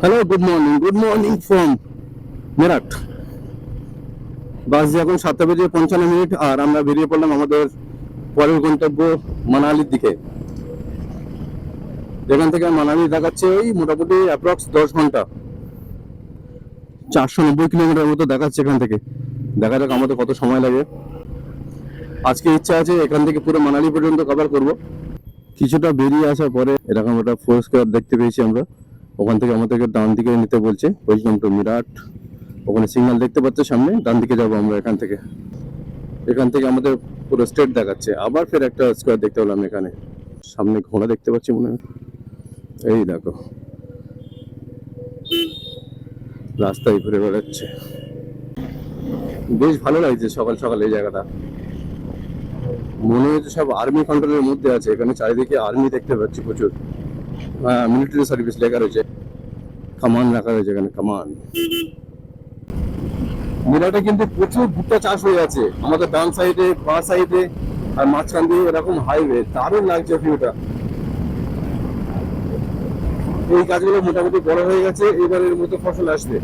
Hello good morning good morning from Meerut bus যে এখন সাতটা বেজে পঞ্চান্ন মিনিট, আর আমরা বেরিয়ে পড়লাম আমাদের পরের গন্তব্য মানালির দিকে। যেখান থেকে মানালি দেখাচ্ছে ওই মোটামুটি অ্যাপ্রক্স দশ ঘণ্টা। চারশো নব্বই কিলোমিটার মতো দেখাচ্ছে এখান থেকে। দেখা যাক আমাদের কত সময় লাগে। আজকে ইচ্ছা আছে এখান থেকে পুরো মানালি পর্যন্ত কভার করব। কিছুটা বেরিয়ে আসার পরে এরকম একটা ফোর স্কোয়ার দেখতে পেয়েছি আমরা। ওখান থেকে আমাদেরকে ডান দিকে নিতে বলছে ওয়েলকাম টু মিরাট ওখানে সিগন্যাল দেখতে পাচ্ছে সামনে, ডান দিকে যাব আমরা এখান থেকে। এখান থেকে আমাদের পুরো স্টেট দেখাচ্ছে। আবার ফের একটা স্কোয়ার দেখতে পেলাম এখানে। সামনে ঘোড়া দেখতে পাচ্ছি মনে হয়। এই দেখো। রাস্তায় ঘুরে বেড়াচ্ছে। বেশ ভালো লাগছে সকাল সকাল এই জায়গাটা। মনে হচ্ছে সব আর্মি কন্ট্রোলের মধ্যে আছে। এখানে চারিদিকে আর্মি দেখতে পাচ্ছি প্রচুর। মিলিটারি সার্ভিস লেখা রয়েছে। কামান রাখা রয়েছে এখানে কামান মিরাটে কিন্তু প্রচুর ভুট্টা চাষ হয়ে আছে। আমাদের ডান সাইডে বাঁ সাইডে আর মাঝখান দিয়ে এরকম হাইওয়ে দারুণ লাগছে ভিউটা এই গাছগুলো মোটামুটি বড় হয়ে গেছে, এবারের মতো ফসল আসবে।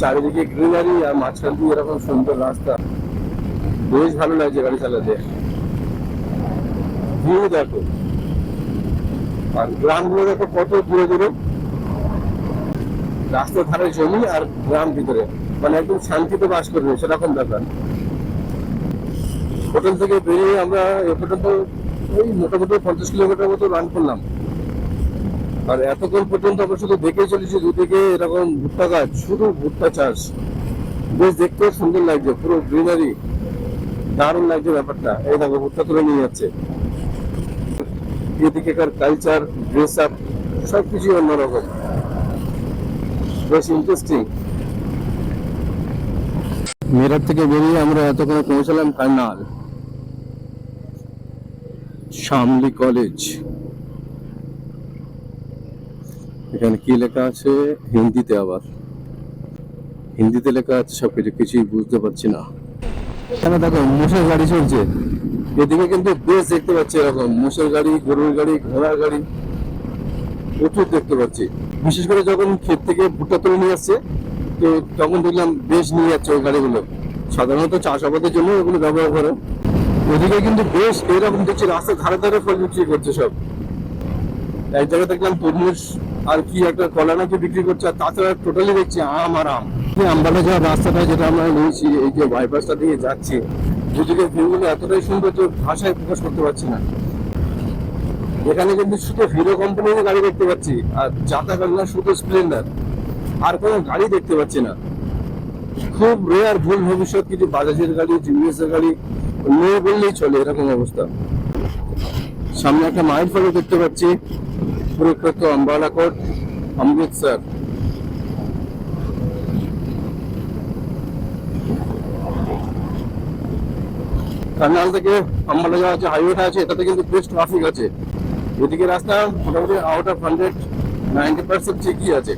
চারিদিকে গ্রিনারি আর মাঝখান দিয়ে এরকম সুন্দর রাস্তা। বেশ ভালো লাগছে গাড়ি চালাতে। ভিউ দেখো। আর গ্রামগুলো দেখো কত দূরে দূরে রাস্তার ধারে জমি আর গ্রাম ভিতরে। মানে একদম শান্তিতে বাস করবে সেরকম ব্যাপার? হোটেল থেকে বেরিয়ে আমরা এ পর্যন্ত ওই মোটামুটি পঞ্চাশ কিলোমিটার মতো রান করলাম। আর এতক্ষণ পর্যন্ত আমরা শুধু দেখে চলেছি দুদিকে এরকম ভুট্টা গাছ, শুধু ভুট্টা চাষ। বেশ দেখতেও সুন্দর লাগছে, পুরো গ্রিনারি দারুণ লাগছে ব্যাপারটা। এই দেখো, ভুট্টা তুলে নিয়ে যাচ্ছে। এদিকেকার কালচার ড্রেস আপ সবকিছু অন্যরকম। বেশ ইন্টারেস্টিং মেরাট থেকে বেরিয়ে আমরা এতক্ষণে পৌঁছালাম কার্নাল শামলি কলেজ। এখানে কি লেখা আছে? হিন্দিতে আবার। হিন্দিতে লেখা আছে, সবকিছু কিছুই বুঝতে পারছি না। এখানে দেখো, মোষের গাড়ি চলছে। এদিকে কিন্তু বেশ দেখতে পাচ্ছি এরকম, মোষের গাড়ি, গরুর গাড়ি, ঘোড়ার গাড়ি প্রচুর দেখতে পাচ্ছি। বিশেষ করে যখন ক্ষেত থেকে ভুট্টা তুলে নিয়ে আসছে, তো তখন দেখলাম বেশ নিয়ে যাচ্ছে ওই গাড়িগুলো। সাধারণত চাষাবাদের জন্য ওগুলো ব্যবহার করে। ওদিকে কিন্তু বেশ এরকম দেখছি রাস্তার ধারে ধারে ফল বিক্রি করছে সব। এক জায়গায় দেখলাম তরমুজ আর কি একটা কলা নাকি বিক্রি করছে, আর তাছাড়া টোটালি দেখছি আম আর আম। আমবালা যাওয়ার রাস্তাটা যেটা আমরা নিয়েছি, এই যে বাইপাসটা দিয়ে যাচ্ছি এতটাই সুন্দর যে ভাষায় প্রকাশ করতে পারছি না। এখানে কিন্তু শুধু হিরো কোম্পানির গাড়ি দেখতে পাচ্ছি, আর শুধু স্প্লেন্ডার আর কোনো গাড়ি দেখতে পাচ্ছি না। খুব রেয়ার ভুল ভবিষ্যৎ, কিছু বাজাজের গাড়ি জিনিস গাড়ি নেই বললেই চলে এরকম অবস্থা। সামনে একটা মাইল ফলো দেখতে পাচ্ছি প্রখ্যাত আম্বালা কোট অমৃতসর। কার্নাল থেকে আম্বালা যাওয়া যে হাইওয়েটা আছে, এটাতে কিন্তু বেশ ট্রাফিক আছে। এদিকে রাস্তা মোটামুটি out of hundred ninety percent ঠিকই আছে।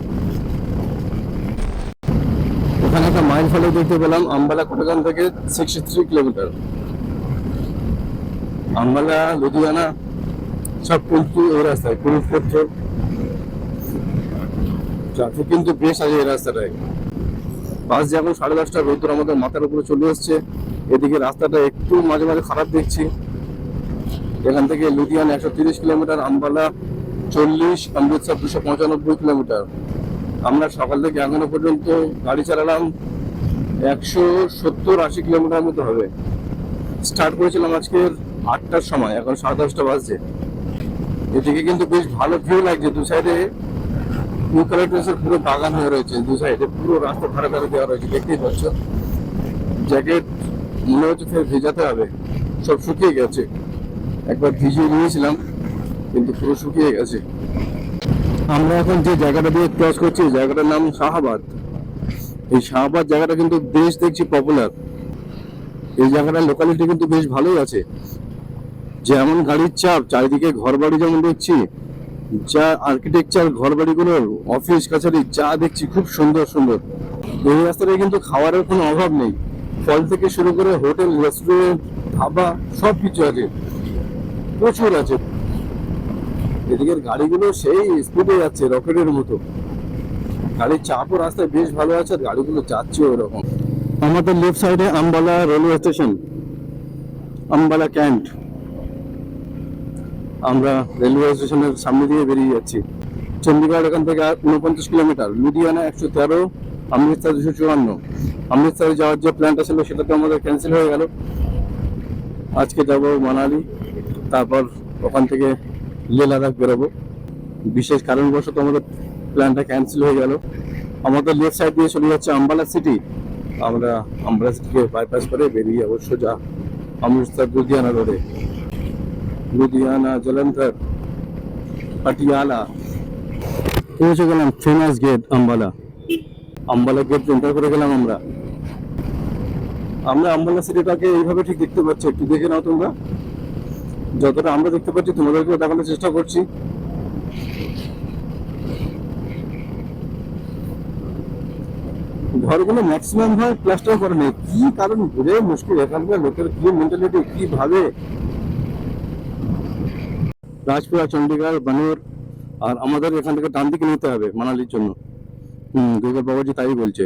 ওখানে একটা মাইল ফলো দেখতে পেলাম, আম্বালা কোটাগান থেকে sixty three kilometre Ambala, Ludhiana, সব কিন্তু এই রাস্তায় কুরুক্ষেত্র ট্রাফিক কিন্তু বেশ আছে এই রাস্তাটায়। বাস যখন সাড়ে দশটা রোদ্দুর আমাদের মাথার উপরে চলে এসছে এদিকে রাস্তাটা একটু মাঝে মাঝে খারাপ দেখছি। এখান থেকে লুধিয়ানা একশো তিরিশ কিলোমিটার, আম্বালা চল্লিশ, অমৃতসর দুশো পঁচানব্বই কিলোমিটার। আমরা সকাল থেকে এখনও পর্যন্ত গাড়ি চালালাম একশো সত্তর আশি কিলোমিটার মতো হবে। স্টার্ট করেছিলাম আজকের আটটার সময়, এখন সাড়ে দশটা বাজছে। এদিকে কিন্তু বেশ ভালো ভিউ লাগছে, দু সাইডে ইউক্যালিপটাসের পুরো বাগান হয়ে রয়েছে, দু সাইডে পুরো রাস্তা ধারে ধারে দেওয়া রয়েছে, দেখতেই পাচ্ছ। জ্যাকেট মনে হচ্ছে ফের ভেজাতে হবে। সব শুকিয়ে গেছে। একবার ভিজিয়ে নিয়েছিলাম, কিন্তু পুরো শুকিয়ে গেছে। আমরা এখন যে জায়গাটা দিয়ে ক্রস করছি জায়গাটার নাম শাহাবাদ। এই শাহাবাদ জায়গাটা কিন্তু বেশ দেখছি পপুলার এই জায়গাটার লোকালিটি কিন্তু বেশ ভালোই আছে। যেমন গাড়ির চাপ, চারিদিকে ঘর বাড়ি যেমন দেখছি, যা আর্কিটেকচার ঘর বাড়িগুলোর অফিস কাছারি যা দেখছি খুব সুন্দর সুন্দর। এই রাস্তাটায় কিন্তু খাবারের কোনো অভাব নেই। ফল থেকে শুরু করে হোটেল রেস্টুরেন্ট ধাবা সব কিছু আছে। প্রচুর আছে। এদিকের গাড়িগুলো সেই স্পিডে যাচ্ছে, রকেটের মতো। গাড়ির চাপও রাস্তায় বেশ ভালো আছে, আর গাড়িগুলো যাচ্ছে ওরকম। আমাদের লেফট সাইডে Ambala railway station Ambala cantt. আমরা রেলওয়ে স্টেশনের সামনে দিয়ে বেরিয়ে যাচ্ছি। চণ্ডীগড় এখান থেকে উনপঞ্চাশ কিলোমিটার, লুধিয়ানা একশো তেরো অমৃতসর দুশো চুয়ান্ন। অমৃতসরে যাওয়ার যে প্ল্যানটা ছিল সেটা তো আমাদের ক্যান্সেল হয়ে গেল। আজকে যাব মানালি, তারপর ওখান থেকে লে লাদাখ বেরোবো। বিশেষ কারণবশত আমাদের প্ল্যানটা ক্যান্সেল হয়ে গেল। আমাদের লেফট সাইড দিয়ে চলে যাচ্ছে আম্বালা সিটি আমরা আম্বালা সিটিকে বাইপাস করে বেরিয়ে অবশ্য যা অমৃতসর লুধিয়ানা রোডে লুধিয়ানা, জলন্ধর, পাটিয়ালা। পৌঁছে গেলাম famous gate Ambala. Ambala gate enter করে গেলাম আমরা। আমরা আম্বালা সিটিটাকে এইভাবে ঠিক দেখতে পাচ্ছি, একটু দেখে নাও তোমরা। যতটা আমরা দেখতে পাচ্ছি, তোমাদেরকেও দেখানোর চেষ্টা করছি। ঘরগুলো ম্যাক্সিমাম ভাবে প্লাস্টার করে নেই। কি কারণ ঘুরে মুশকিল। এখানকার লোকের কি মেন্টালিটি কি ভাবে? রাজপুরা চণ্ডীগড় বানুর, আর আমাদের এখান থেকে ডান দিকে নিতে হবে মানালির জন্য। হম তাই বলছে।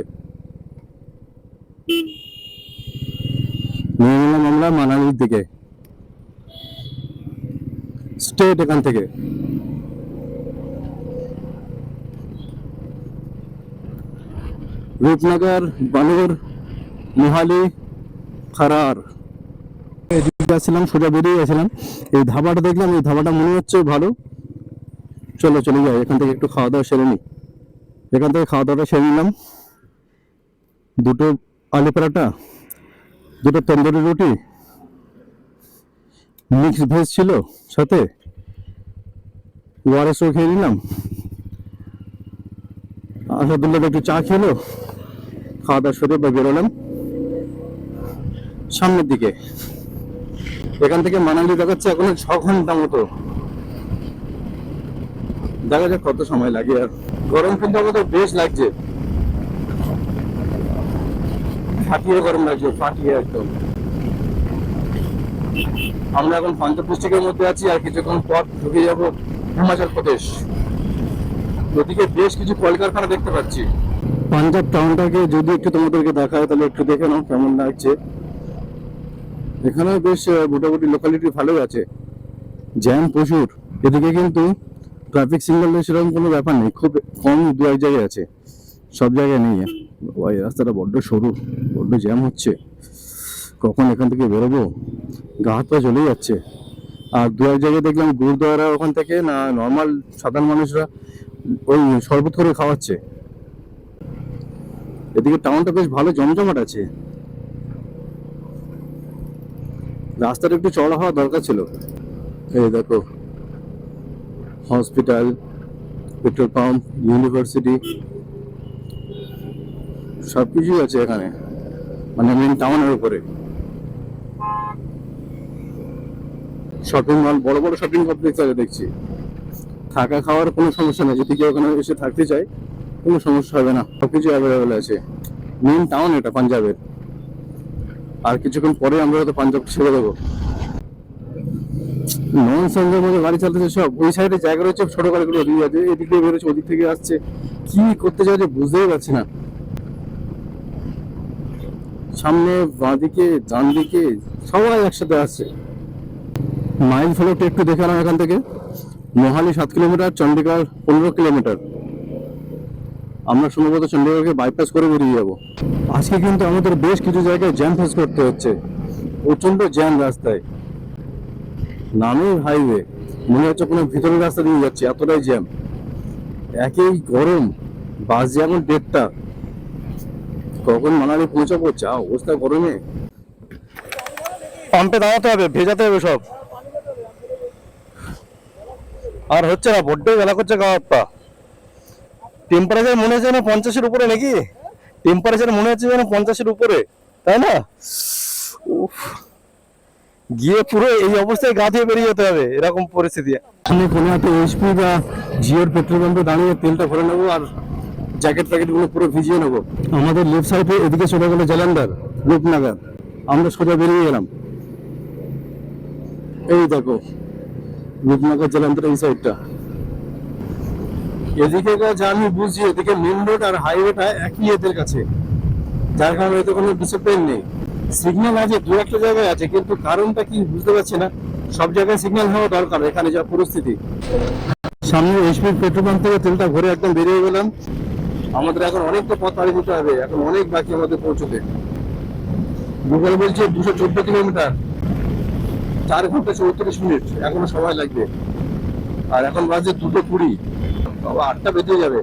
মানালির দিকে। স্টেট এখান থেকে। রূপনগর বানুর মোহালি এদিকে আসছিলাম, সোজা বেরিয়ে গেছিলাম। এই ধাবাটা দেখলাম, এই ধাবাটা মনে হচ্ছে ভালো। চলো, চলে যাই, এখান থেকে একটু খাওয়া দাওয়া সেরে নিই এখান থেকে খাওয়া দাওয়াটা সেরে নিলাম। দুটো আলু পরাটা, দুটো তন্দুরি রুটি মিক্স ভেজ ছিল সাথে। ওয়ারেসও খেয়ে নিলাম। আসাদুল্লাহ একটু চা খেলো। খাওয়া দাওয়া সেরে বা বেরোলাম। সামনের দিকে। এখান থেকে মানালি দেখাচ্ছে এখন ছ ঘণ্টা মতো। দেখা যাক কত সময় লাগে আর গরম কিন্তু আমাদের বেশ লাগছে। ফাটিয়ে গরম লাগছে, ফাটিয়ে একদম। আমরা এখন পাঞ্জাব ডিস্ট্রিক্টের মধ্যে আছি আর কিছুক্ষণ পর ঢুকে যাব হিমাচল প্রদেশ। ওদিকে বেশ কিছু কলকারখানা দেখতে পাচ্ছি। পাঞ্জাব টাউনটাকে যদি একটু তোমাদেরকে দেখায়, তাহলে একটু দেখে নাও কেমন লাগছে। এখানেও বেশ মোটামুটি লোকালিটি ভালোই আছে। জ্যাম প্রচুর। এদিকে কিন্তু ট্রাফিক সিগন্যালের সেরকম কোনো ব্যাপার নেই, খুব কম দু এক জায়গায় আছে, সব জায়গায় নেই। এই রাস্তাটা বড্ড সরু, বড্ড জ্যাম হচ্ছে। কখন এখান থেকে বেরোবো? গা হাত পা চলেই যাচ্ছে। আর দু এক জায়গায় দেখলাম গুরুদ্বারা ওখান থেকে না নর্মাল সাধারণ মানুষরা ওই শরবত করে খাওয়াচ্ছে। এদিকে টাউনটা বেশ ভালো, জমজমাট আছে। রাস্তাটা একটু চড়া হওয়া দরকার ছিল। এই দেখো হসপিটাল পেট্রোল পাম্প ইউনিভার্সিটি সব কিছুই আছে এখানে। মানে মেন টাউনের উপরে। শপিং মল বড় বড় শপিং কমপ্লেক্স আছে দেখছি। থাকা খাওয়ার কোনো সমস্যা নেই। যদি কেউ ওখানে এসে থাকতে চায়, কোনো সমস্যা হবে না। সব সবকিছু অ্যাভেলেবেল আছে। মেন টাউন এটা, পাঞ্জাবের। আর কিছুক্ষণ পরে আমরা হয়তো পাঞ্জাব ছেড়ে দেবো। নন সঙ্গের মধ্যে গাড়ি সব। ওই সাইডে জায়গা রয়েছে, ছোট গাড়িগুলো আছে বেরোচ্ছে, ওদিক থেকে আসছে। কি করতে চাইছে বুঝতেই পারছি না। সামনে বাঁদিকে ডান দিকে সবাই একসাথে আসছে। মাইল একটু এখান থেকে। মোহালি সাত কিলোমিটার চণ্ডীগড় পনেরো কিলোমিটার। আমরা সম্ভবত চণ্ডীগড়কে বাইপাস করে বেরিয়ে যাব। আজকে কিন্তু আমাদের বেশ কিছু জায়গায় জ্যাম ফেস করতে হচ্ছে। প্রচণ্ড জ্যাম রাস্তায়। নামেই হাইওয়ে, মনে হচ্ছে কোনো ভিতরের রাস্তা দিয়ে যাচ্ছে, এতটাই জ্যাম। একই গরম বাস যেমন ডেটটা কখন মানালি পৌঁছাবো? যা অবস্থা গরমে। পাম্পে দাঁড়াতে হবে, ভেজাতে হবে সব। আর হচ্ছে না বড্ড বেলা করছে পা টেম্পারেচার মনে হচ্ছে যেন পঞ্চাশের উপরে নাকি? টেম্পারেচার মনে হচ্ছে যেন পঞ্চাশের উপরে, তাই না? উফ। গিয়ে পুরো এই অবস্থায় গা ধুয়ে বেরিয়ে যেতে হবে এরকম পরিস্থিতি। আমি কোনো একটা এইচপি বা জিওর পেট্রোল পাম্পে দাঁড়িয়ে তেলটা ভরে নেব আর জ্যাকেট প্যাকেটগুলো পুরো ভিজিয়ে নেব। আমাদের লেফট সাইডে এদিকে চলে গেলো জালান্দার। রূপনগর। আমরা সোজা বেরিয়ে গেলাম। এই দেখো রূপনগর জালান্দার এই সাইডটা। এদিকে যা আমি বুঝছি এদিকে মেন রোড আর হাইওয়েটা একই এদের কাছে। যার কারণে এতে কোনো ডিসিপ্লিন নেই। সিগন্যাল আছে, দু একটা জায়গায় আছে, কিন্তু কারণটা কি বুঝতে পারছি না। সব জায়গায় সিগন্যাল হওয়া দরকার, এখানে যা পরিস্থিতি। সামনে এইচপি পেট্রোল পাম্প থেকে তেলটা ভরে একদম বেরিয়ে গেলাম। আমাদের এখন অনেকটা পথ পাড়ি দিতে হবে, এখন অনেক বাকি আমাদের পৌঁছতে। গুগল বলছে দুশো চোদ্দ কিলোমিটার। চার ঘণ্টা চৌত্রিশ মিনিট, এখনও সময় লাগবে। আর এখন বাজে দুটো কুড়ি। বাবা, আটটা বেজে যাবে।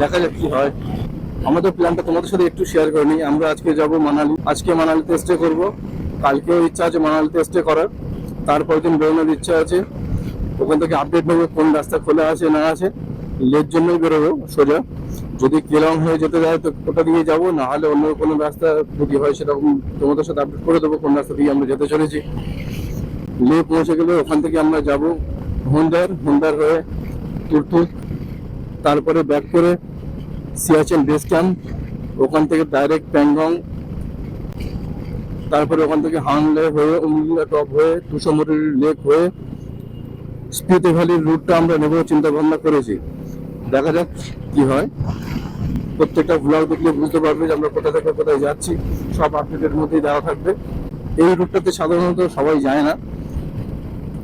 দেখা যাক কি হয়। আমাদের প্ল্যানটা তোমাদের সাথে একটু শেয়ার করে নিই। আমরা আজকে যাব মানালি। আজকে মানালিতে স্টে করব। কালকেও ইচ্ছা আছে মানালিতে স্টে করার। তারপর দিন বেরোনোর ইচ্ছা আছে। ওখান থেকে আপডেট নেব কোন রাস্তা খোলা আছে, না আছে। লের জন্যই বেরোবো সোজা। যদি কেলং হয়ে যেতে যায় তো ওটা দিয়ে যাব। না হলে অন্য কোনো রাস্তা যদি হয় সেরকম তোমাদের সাথে আপডেট করে দেবো কোন রাস্তা দিয়ে আমরা যেতে চলেছি। লে পৌঁছে গেলে ওখান থেকে আমরা যাব। হুন্দার হুন্দার হয়ে তুরতুর তারপরে ব্যাক করে সিয়াচেন বেস ক্যাম্প, ওখান থেকে ডাইরেক্ট প্যাংগং, তারপরে ওখান থেকে হানলে হয়ে উমলিয়া টপ হয়ে তুষমুরি লেক হয়ে, স্পিতি ভ্যালির রুটটা আমরা নেব চিন্তা ভাবনা করেছি। দেখা যাক কি হয়। প্রত্যেকটা ব্লগ দেখলে বুঝতে পারবে যে আমরা কোথা থেকে কোথায় যাচ্ছি। সব আপডেটের মধ্যেই দেওয়া থাকবে। এই রুটটাতে সাধারণত সবাই যায় না।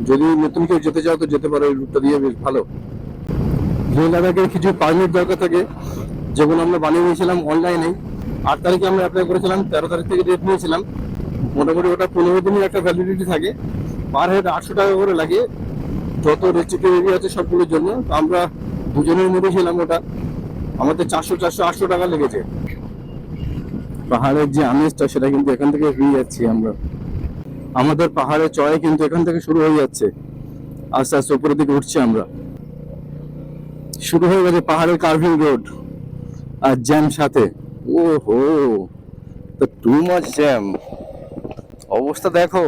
যদি নতুন কেউ যেতে চাও তো যেতে পারো, এই রুটটা দিয়ে বেশ ভালো। লে লাদাখের কিছু পারমিট দরকার থাকে। যেগুলো আমরা বানিয়ে নিয়েছিলাম অনলাইনে আট তারিখে আমরা অ্যাপ্লাই করেছিলাম, তেরো তারিখ থেকে ডেট নিয়েছিলাম, মোটামুটি ওটা পনেরো দিনের একটা ভ্যালিডিটি থাকে। পার হেড আটশো টাকা করে লাগে। যত রেস্ট্রিক্টেড এরিয়া আছে সবগুলোর জন্য আমরা দুজনের মধ্যে ছিলাম ওটা। আমাদের চারশো চারশো, আটশো টাকা লেগেছে। পাহাড়ের যে আমেজটা, সেটা কিন্তু এখান থেকে পেয়ে যাচ্ছি আমরা। আমাদের পাহাড়ের চয় কিন্তু এখান থেকে শুরু হয়ে যাচ্ছে। আস্তে আস্তে উপরের দিকে উঠছি আমরা। শুরু হয়ে গেছে পাহাড়ের কার্ভিং রোড আর জ্যাম সাথে। ও হো তো টু মাচ জ্যাম অবস্থা দেখো।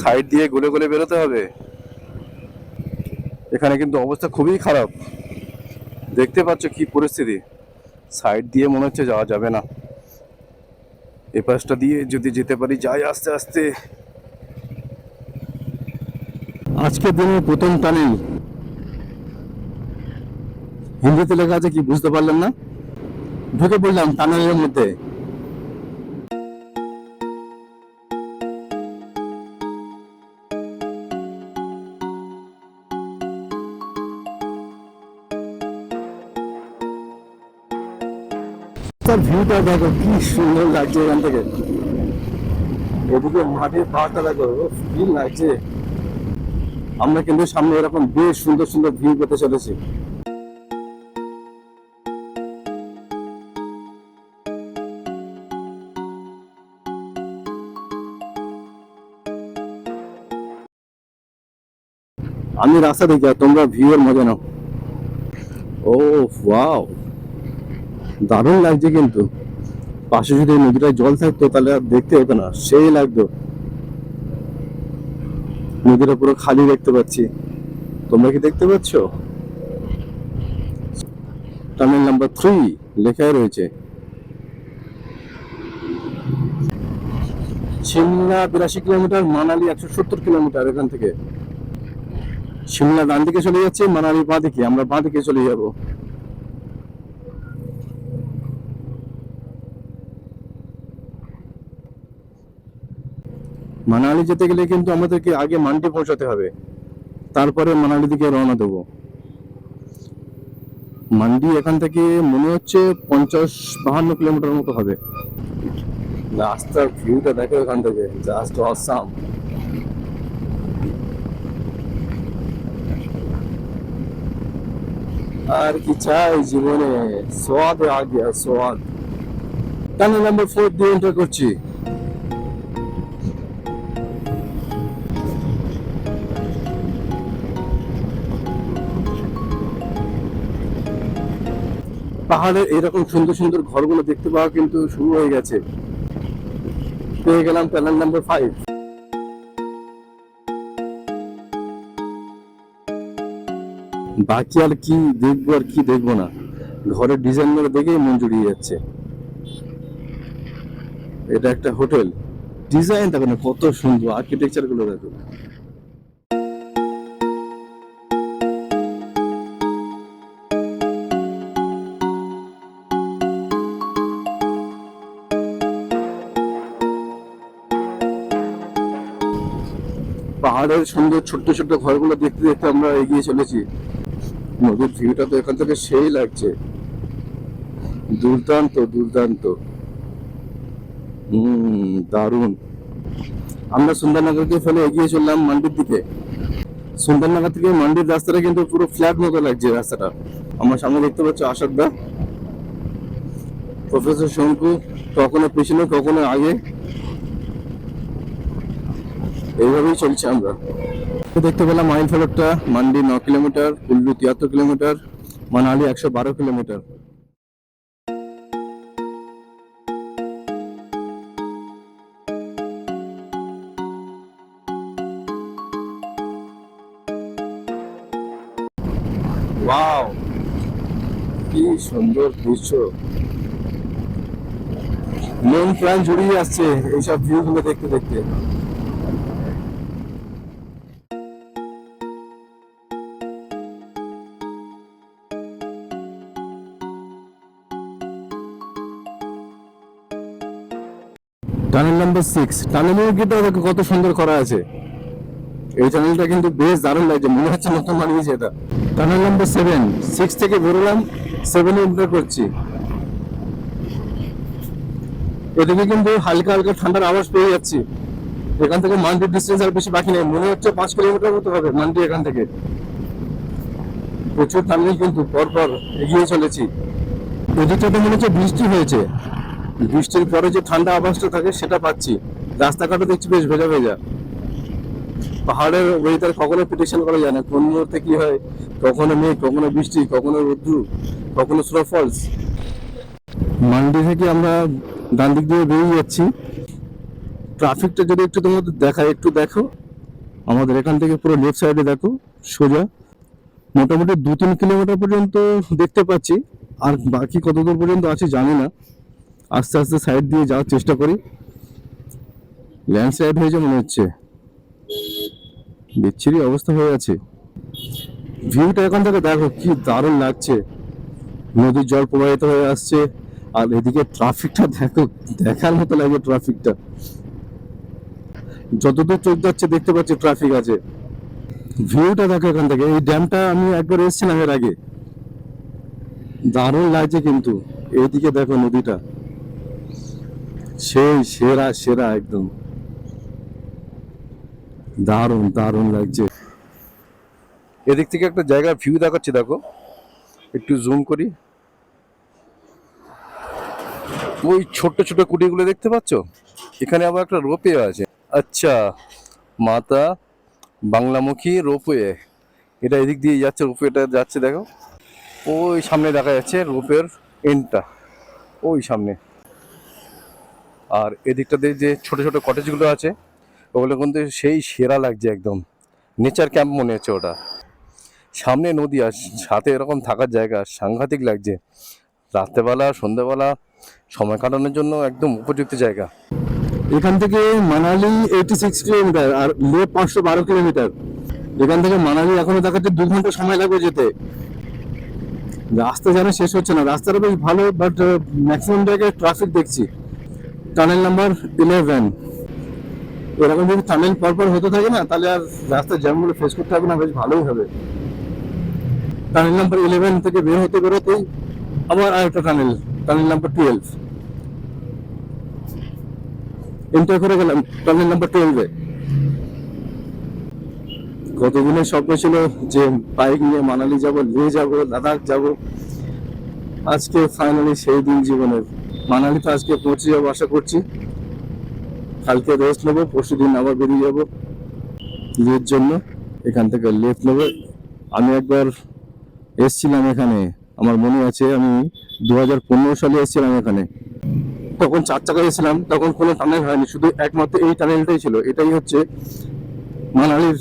সাইড দিয়ে গলে গলে বেরোতে হবে। এখানে কিন্তু অবস্থা খুবই খারাপ। দেখতে পাচ্ছ কি পরিস্থিতি। সাইড দিয়ে মনে হচ্ছে যাওয়া যাবে না। এ পাশটা দিয়ে যদি যেতে পারি, যাই আস্তে আস্তে। আজকের দিনের প্রথম টানেল। হিন্দিতে লেখা আছে কি বুঝতে পারলাম না? ঢুকে পড়লাম টানেলের মধ্যে। তার ভিউটা দেখো, কি সুন্দর লাগছে এখান থেকে। এদিকে মাটির পাহাড়টা দেখো, কি লাগছে। আমরা কিন্তু সামনে এরকম বেশ সুন্দর সুন্দর ভিউ পেতে চলেছি। আমি রাস্তা দেখি আর তোমরা ভিউ এর মজা নাও। ও ওয়াও। দারুণ লাগছে কিন্তু। পাশে যদি এই নদীটায় জল থাকতো তাহলে আর দেখতে হতো না, সেই লাগতো। নদীটা পুরো খালি দেখতে পাচ্ছি। তোমরা কি দেখতে পাচ্ছ? টানেল নাম্বার থ্রি লেখাই রয়েছে। সিমলা বিরাশি কিলোমিটার, মানালি একশো সত্তর কিলোমিটার এখান থেকে। সিমলা ডান দিকে চলে যাচ্ছে, মানালি বাঁ দিকে। আমরা বাঁ দিকে চলে যাব। মানালি যেতে গেলে কিন্তু আমাদেরকে আগে মান্ডি পৌঁছাতে হবে। তারপরে মানালি দিকে রওনা দেবো। মান্ডি এখান থেকে মনে হচ্ছে পঞ্চাশ বাহান্ন কিলোমিটার মতো হবে। রাস্তার ভিউটা দেখো এখান থেকে জাস্ট অসাম আর কি চাই জীবনে? সোয়াদ আ গিয়া সোয়াদ টানেল নাম্বার ফোর দিয়ে এন্টার করছি? পাহাড়ের এরকম সুন্দর সুন্দর ঘরগুলো দেখতে পাওয়া কিন্তু শুরু হয়ে গেছে। পেয়ে গেলাম প্যানেল নাম্বার ফাইভ বাকি আর কি দেখব আর কি দেখব না। ঘরের ডিজাইনগুলো দেখেই মন জুড়িয়ে যাচ্ছে। এটা একটা হোটেল। ডিজাইন দেখো না, কত সুন্দর আর্কিটেকচারগুলো দেখো। পাহাড়ের সুন্দর ছোট্ট ছোট্ট ঘরগুলো দেখতে দেখতে আমরা এগিয়ে চলেছি। নদীর ভিউটা তো এখান থেকে সেই লাগছে। দুর্দান্ত দুর্দান্ত। হম, দারুণ। আমরা সুন্দরনগরকে ফেলে এগিয়ে চললাম মান্ডির দিকে। সুন্দরনগর থেকে মান্ডির রাস্তাটা কিন্তু পুরো ফ্ল্যাট মতো লাগছে রাস্তাটা। আমার সামনে দেখতে পাচ্ছ আসাদদা প্রফেসর শঙ্কু, কখনো পেছনে, কখনো আগে। এইভাবেই চলছে আমরা। দেখতে পেলাম মাইল ফলকটা, মান্ডি ন কিলোমিটার, কুল্লু তিয়াত্তর কিলোমিটার, মানালি একশো বারো কিলোমিটার। ওয়াও, কি সুন্দর দৃশ্য। মন প্রাণ জুড়িয়ে আসছে এইসব ভিউ গুলো দেখতে দেখতে। টানেল নাম্বার সিক্স টানেলের গেটটা দেখো কত সুন্দর করা আছে। এই টানেলটা কিন্তু বেশ দারুণ লাগছে, মনে হচ্ছে নতুন বানিয়েছে এটা। টানেল নাম্বার সেভেন সিক্স থেকে বেরোলাম সেভেনে এন্টার করছি। এদিকে কিন্তু হালকা হালকা ঠান্ডার আওয়াজ পেয়ে যাচ্ছি। এখান থেকে মান্ডির ডিস্টেন্স আর বেশি বাকি নেই, মনে হচ্ছে পাঁচ কিলোমিটার মতো হবে মান্ডি এখান থেকে। প্রচুর টানেল কিন্তু পর পর এগিয়ে চলেছি। এদিকটাতে মনে হচ্ছে বৃষ্টি হয়েছে। বৃষ্টির পরে যে ঠান্ডা আওয়াজটা থাকে, সেটা পাচ্ছি। রাস্তাঘাটে দেখছি বেশ ভেজা ভেজা পাহাড়ের ওয়েদার কখনো প্রিডিকশন করা যায় না, কোন মুহূর্তে কি হয়, কখনো মেঘ, কখনো বৃষ্টি, কখনো রোদ্রু, কখনো স্নোফলস মান্ডি থেকে আমরা ডান দিক দিয়ে বেরিয়ে যাচ্ছি। ট্রাফিকটা যদি একটু তোমাদের দেখায়, একটু দেখো। আমাদের এখান থেকে পুরো লেফট সাইডে দেখো, সোজা। মোটামুটি দু তিন কিলোমিটার পর্যন্ত দেখতে পাচ্ছি। আর বাকি কত দূর পর্যন্ত আছে জানি না। আস্তে আস্তে সাইড দিয়ে যাওয়ার চেষ্টা করি। ল্যান্ডস্লাইড হয়েছে মনে হচ্ছে। বিচ্ছিরি অবস্থা হয়ে আছে। ভিউটা এখান থেকে দেখো কি দারুণ লাগছে। নদীর জল প্রবাহিত হয়ে আসছে। আর এদিকে ট্রাফিকটা দেখো, দেখার মতো লাগে ট্রাফিকটা যতদূর চোখ যাচ্ছে দেখতে পাচ্ছি ট্রাফিক আছে। ভিউটা দেখো এখান থেকে। এই ড্যামটা আমি একবার এসেছিলাম এর আগে। দারুণ লাগছে কিন্তু। এইদিকে দেখো নদীটা। সেই সেরা সেরা একদম। দারুণ দারুণ লাগছে। এদিক থেকে একটা জায়গার ভিউ দেখাচ্ছি, দেখো। একটু জুম করি। ওই ছোট্ট ছোট কুটিগুলো দেখতে পাচ্ছ? এখানে আবার একটা রোপওয়ে আছে। আচ্ছা মাতা বাংলামুখী রোপওয়ে এটা এদিক দিয়ে যাচ্ছে রোপওয়েটা যাচ্ছে, দেখো। ওই সামনে দেখা যাচ্ছে রোপের এন্ডটা ওই সামনে। আর এদিকটাতে যে ছোট ছোট কটেজগুলো আছে, ওগুলো কিন্তু সেই সেরা লাগছে একদম। নেচার ক্যাম্প মনে হচ্ছে ওটা। সামনে নদী আর সাথে এরকম থাকার জায়গা, সাংঘাতিক লাগছে। রাত্রেবেলা, সন্ধ্যেবেলা, সময় কাটানোর জন্য একদম উপযুক্ত জায়গা। এখান থেকে মানালি এইটি সিক্স কিলোমিটার আর লে পাঁচশো বারো কিলোমিটার এখান থেকে মানালি এখনও দেখাচ্ছে দু ঘণ্টা সময় লাগবে যেতে। রাস্তা যেন শেষ হচ্ছে না। রাস্তাটা বেশ ভালো বাট ম্যাক্সিমাম জায়গায় ট্রাফিক দেখছি। টানেল নাম্বার ইলেভেন এরকম যদি টানেল পরপর হতে থাকে না, তাহলে আর রাস্তার জ্যামগুলো ফেস করতে হবে না, বেশ ভালোই হবে। টানেল নাম্বার ইলেভেন থেকে বের হতে বেরোতেই আবার আরেকটা tunnel tunnel number twelve enter করে গেলাম টানেল নাম্বার টুয়েলভে কতদিনের স্বপ্ন ছিল যে বাইক নিয়ে মানালি যাব, লে যাব, লাদাখ যাব। আজকে ফাইনালি সেই দিন জীবনের। মানালি তো আজকে পৌঁছে যাব, আশা করছি। কালকে রেস্ট নেব, পরশু দিন আবার বেরিয়ে যাব লের জন্য। এখান থেকে লেফট নেব। আমি একবার এসছিলাম এখানে। আমার মনে আছে আমি দু হাজার পনেরো সালে এসেছিলাম এখানে। তখন চার চাকা এসেছিলাম, তখন কোনো টানেল হয়নি, শুধু একমাত্র এই টানেলটাই ছিল। এটাই হচ্ছে মানালির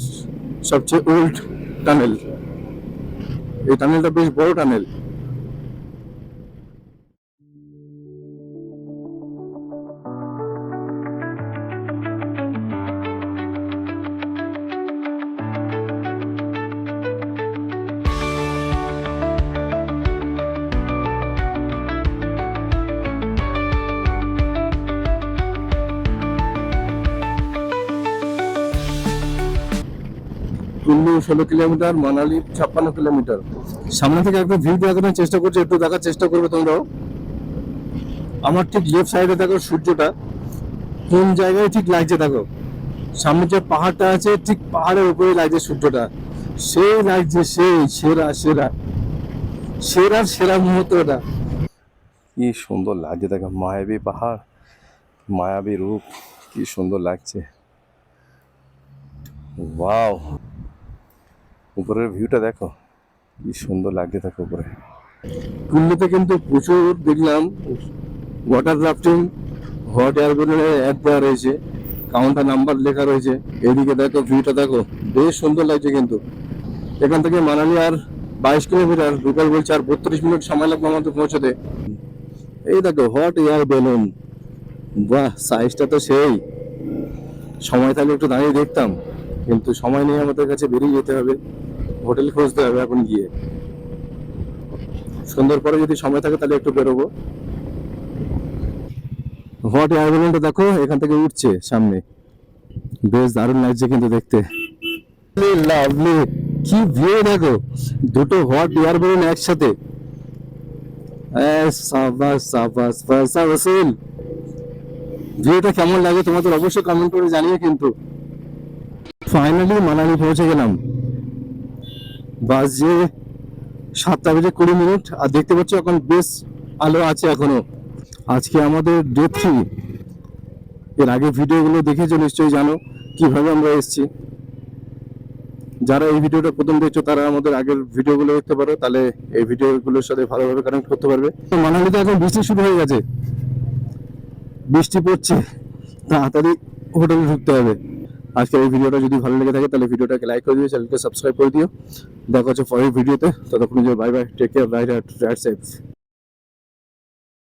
সবচেয়ে ওল্ড টানেল। এই টানেলটা বেশ বড় টানেল। ষোলো কিলোমিটার, মানালি ছাপ্পান্ন কিলোমিটার। সামনে থেকে একটু ভিউ দেখানোর চেষ্টা করছি, একটু দেখার চেষ্টা করবে তোমরাও। আমার ঠিক লেফট সাইডে দেখো সূর্যটা, কোন জায়গায় ঠিক লাগছে দেখো। সামনে যে পাহাড়টা আছে, ঠিক পাহাড়ের উপরে লাগছে সূর্যটা। সেই লাগছে সেই সেরা সেরা। সেরার সেরা মুহূর্তটা কি সুন্দর লাগছে দেখো, মায়াবী পাহাড়, মায়াবী রূপ, কি সুন্দর লাগছে। ওয়াও উপরের ভিউটা দেখো, কি সুন্দর লাগছে দেখো উপরে। কুল্লুতে কিন্তু প্রচুর দেখলাম ওয়াটার রাফটিং হট এয়ার বেলুনের অ্যাড দেওয়া রয়েছে কাউন্টার নাম্বার লেখা রয়েছে। এদিকে দেখো ভিউটা দেখো, বেশ সুন্দর লাগছে কিন্তু। এখান থেকে মানালি আর বাইশ কিলোমিটার বিকাল বলছে আর বত্রিশ মিনিট সময় লাগবে আমাদের পৌঁছতে। এই দেখো হট এয়ার বেলুন বাহ সাইজটা তো সেই। সময় থাকলে একটু দাঁড়িয়ে দেখতাম। কিন্তু সময় নেই আমাদের কাছে বেরিয়ে যেতে হবে। হোটেল খুঁজতে হবে এখন গিয়ে। সন্ধ্যার পরে যদি সময় থাকে তাহলে একটু বেরোবো। হট এয়ার দেখো, এখান থেকে উঠছে সামনে। বেশ দারুণ লাগছে কিন্তু দেখতে। লাভলি কি ভিউ দেখো। দুটো হট এয়ার একসাথে। ভিউটা কেমন লাগে তোমাদের অবশ্যই কমেন্ট করে জানিয়ে কিন্তু। ফাইনালি মানালি পৌঁছে গেলাম। বাজে সাতটা বেজে কুড়ি মিনিট, আর দেখতে পাচ্ছ এখন বেশ আলো আছে এখনও। আজকে আমাদের ডে থ্রি এর আগে ভিডিওগুলো দেখেছ নিশ্চয়ই জানো, কীভাবে আমরা এসেছি। যারা এই ভিডিওটা প্রথম দেখছ, তারা আমাদের আগের ভিডিওগুলো দেখতে পারো, তাহলে এই ভিডিওগুলোর সাথে ভালোভাবে কানেক্ট করতে পারবে। তো মানালিতে এখন বৃষ্টি শুরু হয়ে গেছে। বৃষ্টি পড়ছে, তাড়াতাড়ি হোটেলে ঢুকতে হবে। আজকের এই ভিডিওটা যদি ভালো লেগে থাকে তাহলে ভিডিওটাকে লাইক করে দিও চ্যানেলকে সাবস্ক্রাইব করে দিও দেখা হচ্ছে পরের ভিডিওতে ততক্ষণ bye bye take care ride ride safe